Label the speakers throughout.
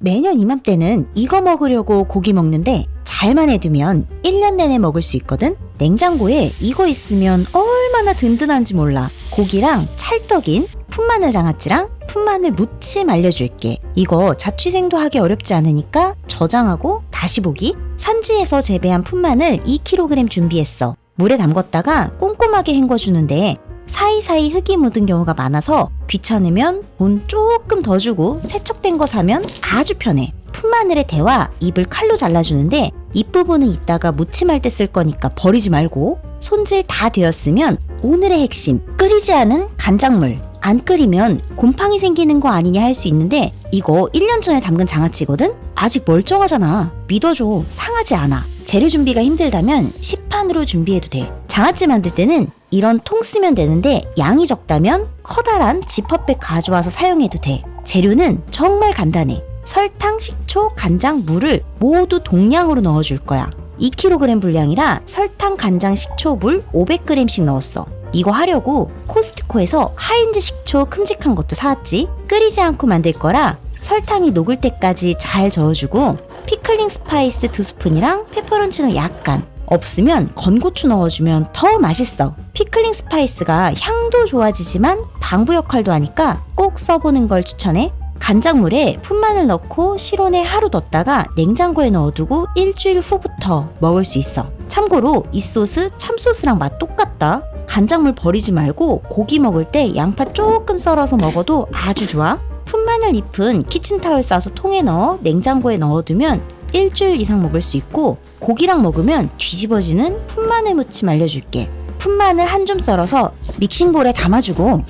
Speaker 1: 매년 이맘때는 이거 먹으려고 고기 먹는데 잘만 해두면 1년 내내 먹을 수 있거든? 냉장고에 이거 있으면 얼마나 든든한지 몰라. 고기랑 찰떡인 풋마늘 장아찌랑 풋마늘 무침 알려줄게. 이거 자취생도 하기 어렵지 않으니까 저장하고 다시 보기. 산지에서 재배한 풋마늘 2kg 준비했어. 물에 담궜다가 꼼꼼하게 헹궈주는데 사이사이 흙이 묻은 경우가 많아서 귀찮으면 돈 조금 더 주고 세척된 거 사면 아주 편해. 풋마늘의 대와 잎을 칼로 잘라주는데 잎 부분은 이따가 무침할 때 쓸 거니까 버리지 말고 손질 다 되었으면 오늘의 핵심 끓이지 않은 간장물. 안 끓이면 곰팡이 생기는 거 아니냐 할 수 있는데 이거 1년 전에 담근 장아찌거든? 아직 멀쩡하잖아. 믿어줘. 상하지 않아. 재료 준비가 힘들다면 시판으로 준비해도 돼. 장아찌 만들 때는 이런 통 쓰면 되는데 양이 적다면 커다란 지퍼백 가져와서 사용해도 돼 재료는 정말 간단해 설탕, 식초, 간장, 물을 모두 동량으로 넣어줄 거야. 2kg 분량이라 설탕, 간장, 식초, 물 500g씩 넣었어. 이거 하려고 코스트코에서 하인즈 식초 큼직한 것도 사왔지. 끓이지 않고 만들 거라 설탕이 녹을 때까지 잘 저어주고 피클링 스파이스 두 스푼이랑 페퍼론치노 약간 없으면 건고추 넣어주면 더 맛있어. 피클링 스파이스가 향도 좋아지지만 방부 역할도 하니까 꼭 써보는 걸 추천해. 간장물에 풋마늘 넣고 실온에 하루 뒀다가 냉장고에 넣어두고 일주일 후부터 먹을 수 있어. 참고로 이 소스 참소스랑 맛 똑같다. 간장물 버리지 말고 고기 먹을 때 양파 조금 썰어서 먹어도 아주 좋아. 풋마늘 잎은 키친타올 싸서 통에 넣어 냉장고에 넣어두면 일주일 이상 먹을 수 있고 고기랑 먹으면 뒤집어지는 풋마늘 무침 알려줄게. 풋마늘 한 줌 썰어서 믹싱볼에 담아주고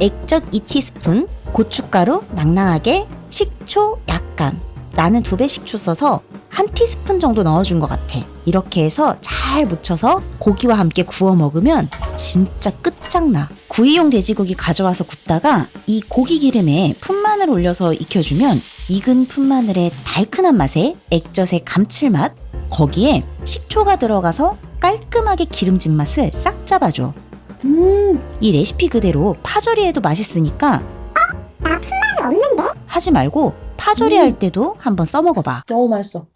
Speaker 1: 액젓 2티스푼, 고춧가루 낭낭하게, 식초 약간. 나는 두 배 식초 써서 한 티스푼 정도 넣어준 것 같아. 이렇게 해서 잘 묻혀서 고기와 함께 구워 먹으면 진짜 끝장나. 구이용 돼지고기 가져와서 굽다가 이 고기 기름에 풋마늘 올려서 익혀주면 익은 풋마늘의 달큰한 맛에 액젓의 감칠맛, 거기에 식초가 들어가서 깔끔하게 기름진 맛을 싹 잡아줘.
Speaker 2: 음,
Speaker 1: 이 레시피 그대로 파절이해도 맛있으니까
Speaker 2: 나 풋마늘 없는데?
Speaker 1: 하지 말고 파절이
Speaker 2: 음.
Speaker 1: 할 때도 한번 써먹어봐.
Speaker 2: 너무 맛있어.